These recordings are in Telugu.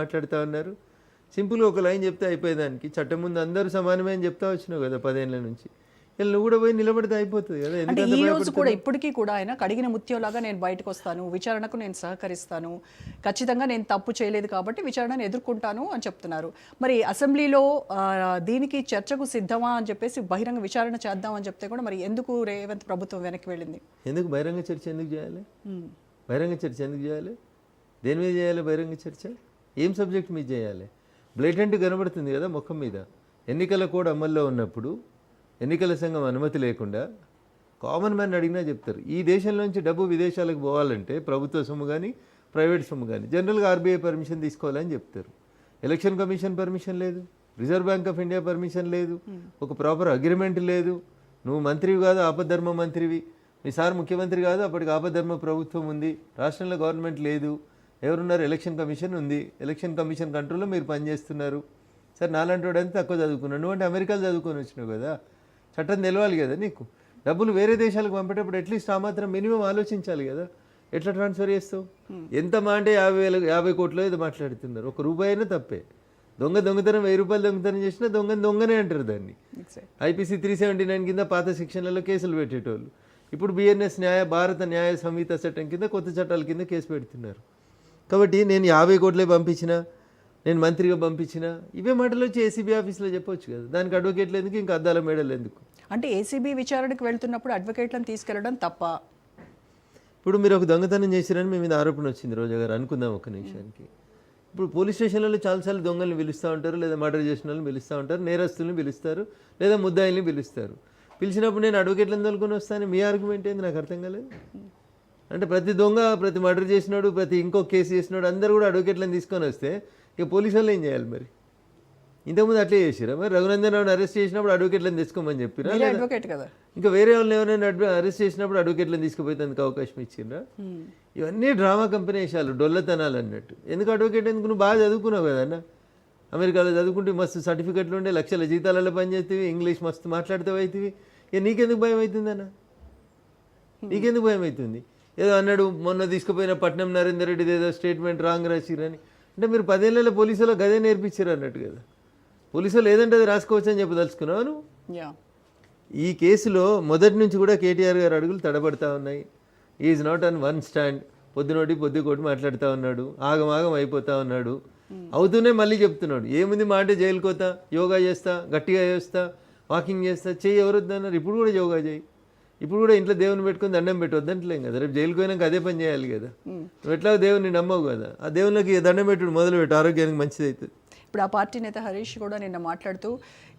మాట్లాడుతూ ఉన్నారు. సింపుల్గా ఒక లైన్ చెప్తే అయిపోయేదానికి. చట్టం ముందు అందరూ సమానమే అని చెప్తా వచ్చినావు కదా పదేళ్ళ నుంచి. నువ్వు కూడా పోయి నిలబడితే అయిపోతుంది కదా. అంటే ఈ రోజు కూడా ఇప్పటికీ కూడా ఆయన కడిగిన ముత్యంలాగా నేను బయటకు వస్తాను విచారణకు నేను సహకరిస్తాను ఖచ్చితంగా నేను తప్పు చేయలేదు కాబట్టి విచారణను ఎదుర్కొంటాను అని చెప్తున్నారు. మరి అసెంబ్లీలో దీనికి చర్చకు సిద్ధమా అని చెప్పేసి బహిరంగ విచారణ చేద్దాం అని చెప్తే కూడా మరి ఎందుకు రేవంత్ ప్రభుత్వం వెనక్కి వెళ్ళింది? ఎందుకు బహిరంగ చర్చ ఎందుకు చేయాలి. బహిరంగ చర్చ ఎందుకు చేయాలి? దేని మీద చేయాలి బహిరంగ చర్చ? ఏం సబ్జెక్ట్ మీద చేయాలి? బ్లేటెంట్ కనబడుతుంది కదా ముఖం మీద. ఎన్నికల కోడ్ అమల్లో ఉన్నప్పుడు ఎన్నికల సంఘం అనుమతి లేకుండా కామన్ మ్యాన్ అడిగినా చెప్తారు. ఈ దేశంలోంచి డబ్బు విదేశాలకు పోవాలంటే ప్రభుత్వ సొమ్ము కానీ ప్రైవేట్ సొమ్ము కానీ జనరల్గా ఆర్బీఐ పర్మిషన్ తీసుకోవాలని చెప్తారు. ఎలక్షన్ కమిషన్ పర్మిషన్ లేదు. Reserve Bank of India permission లేదు. ఒక ప్రాపర్ అగ్రిమెంట్ లేదు. నువ్వు మంత్రివి కాదు ఆపద్ధర్మ మంత్రివి. మీ సార్ ముఖ్యమంత్రి కాదు అప్పటికి ఆపద్ధర్మ ప్రభుత్వం ఉంది. రాష్ట్రంలో గవర్నమెంట్ లేదు. ఎవరున్నారు? ఎలక్షన్ కమిషన్ ఉంది. ఎలక్షన్ కమిషన్ కంట్రోల్లో మీరు పనిచేస్తున్నారు. సార్ నాలాంటి వాడు అంతా తక్కువ చదువుకున్నాను నువ్వు అంటే అమెరికాలో చదువుకొని వచ్చినావు కదా. చట్టం తెలవాలి కదా నీకు. డబ్బులు వేరే దేశాలకు పంపేటప్పుడు అట్లీస్ట్ ఆ మాత్రం మినిమం ఆలోచించాలి కదా. ఎట్లా ట్రాన్స్ఫర్ చేస్తావు? ఎంత మా అంటే యాభై వేల యాభై కోట్లు ఏదో మాట్లాడుతున్నారు. ఒక రూపాయి అయినా తప్పే. దొంగ దొంగతనం వెయ్యి రూపాయలు దొంగతనం చేసినా దొంగ దొంగనే అంటారు దాన్ని. ఐపీసీ త్రీ సెవెంటీ నైన్ కింద పాత సెక్షన్లలో కేసులు పెట్టేటోళ్ళు. ఇప్పుడు బిఎన్ఎస్ న్యాయ భారత న్యాయ సంహిత చట్టం కింద కొత్త చట్టాల కింద కేసు పెడుతున్నారు. కాబట్టి నేను యాభై కోట్లే పంపించిన నేను మంత్రిగా పంపించిన. ఇవే మాటలు వచ్చి ఏసీబీ ఆఫీస్లో చెప్పొచ్చు కదా. దానికి అడ్వకేట్లు ఎందుకు ఇంకా అద్దాల మేడలు ఎందుకు? అంటే ఏసీబీ విచారణకు వెళ్తున్నప్పుడు అడ్వకేట్లను తీసుకెళ్ళడం తప్ప. ఇప్పుడు మీరు ఒక దొంగతనం చేసిరని మీ మీద ఆరోపణ వచ్చింది రోజా గారు. అనుకుందాం ఒక నిమిషానికి. ఇప్పుడు పోలీస్ స్టేషన్లలో చాలాసార్లు దొంగల్ని పిలుస్తూ ఉంటారు లేదా మర్డర్ చేసిన వాళ్ళని పిలుస్తూ ఉంటారు నేరస్తుల్ని పిలుస్తారు లేదా ముద్దాయిల్ని పిలుస్తారు. పిలిచినప్పుడు నేను అడ్వకేట్లను తోలుకొని వస్తాను మీ ఆర్గ్యుమెంట్ ఏంది? నాకు అర్థం కాలేదు. అంటే ప్రతి దొంగ ప్రతి మర్డర్ చేసినాడు ప్రతి ఇంకో కేసు చేసినాడు అందరూ కూడా అడ్వకేట్లను తీసుకొని వస్తే ఇక పోలీసు వాళ్ళు ఏం చేయాలి మరి? ఇంతకుముందు అట్లే చేసిరా మరి? రఘునందన్ రావుని అరెస్ట్ చేసినప్పుడు అడ్వకేట్లను తెచ్చుకోమని చెప్పిరా ఇంకా వేరే వాళ్ళని ఎవరైనా అరెస్ట్ చేసినప్పుడు అడ్వకేట్లను తీసుకుపోయేందుకు అవకాశం ఇచ్చిండ్రా? ఇవన్నీ డ్రామా కంపెనీ వేసాలు డొల్లతనాలు అన్నట్టు. ఎందుకు అడ్వకేట్ ఎందుకు? నువ్వు బాగా చదువుకున్నావు కదా అన్న. అమెరికాలో చదువుకుంటే మస్తు సర్టిఫికెట్లు ఉండే లక్షల జీతాలలో పనిచేస్తేవి ఇంగ్లీష్ మస్తు మాట్లాడుతావు అవుతుంది. ఇక నీకెందుకు భయం అవుతుందన్న నీకెందుకు భయం అవుతుంది? ఏదో అన్నాడు మొన్న తీసుకుపోయిన పట్నం నరేందర్ రెడ్డి ఏదో స్టేట్మెంట్ రాంగ్ రాసిరని. అంటే మీరు పదేళ్ళలో పోలీసులో గదే నేర్పించారు అన్నట్టు కదా. పోలీసులు ఏదంటే అది రాసుకోవచ్చు అని చెప్పదలుచుకున్నావు నువ్వు? యా. ఈ కేసులో మొదటి నుంచి కూడా కేటీఆర్ గారు అడుగులు తడబడతా ఉన్నాయి. Is not on one stand పొద్దునోటి పొద్దుకోటి మాట్లాడుతూ ఉన్నాడు. ఆగమాగం అయిపోతా ఉన్నాడు. అవుతూనే మళ్ళీ చెప్తున్నాడు. ఏముంది మా అంటే జైలు కోత యోగా చేస్తా? గట్టిగా చేస్తా? వాకింగ్ చేస్తా? చేయి ఎవరు వద్దన్నారు ఇప్పుడు కూడా యోగా చేయి. ఇప్పుడు కూడా ఇంట్లో దేవుని పెట్టుకుని దండం పెట్టి కదా. రేపు జైలుకి పోయినాక అదే పని చేయాలి కదా. నువ్వు ఎట్లా దేవుని నమ్మవు కదా. ఆ దేవునికి దండం పెట్టుడు మొదలు పెట్టు ఆరోగ్యానికి మంచిది అవుతుంది ఇప్పుడు ఆ పార్టీ నేత హరీష్ కూడా నిన్న మాట్లాడుతూ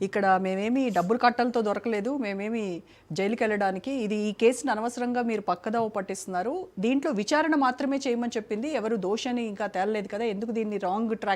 ఇక్కడ మేమేమి డబ్బులు కట్టలతో దొరకలేదు మేమేమి జైలుకి వెళ్ళడానికి ఇది ఈ కేసును అనవసరంగా మీరు పక్కదావ పట్టిస్తున్నారు దీంట్లో విచారణ మాత్రమే చేయమని చెప్పింది ఎవరు దోషని ఇంకా తేలలేదు కదా ఎందుకు దీన్ని రాంగ్ ట్రాక్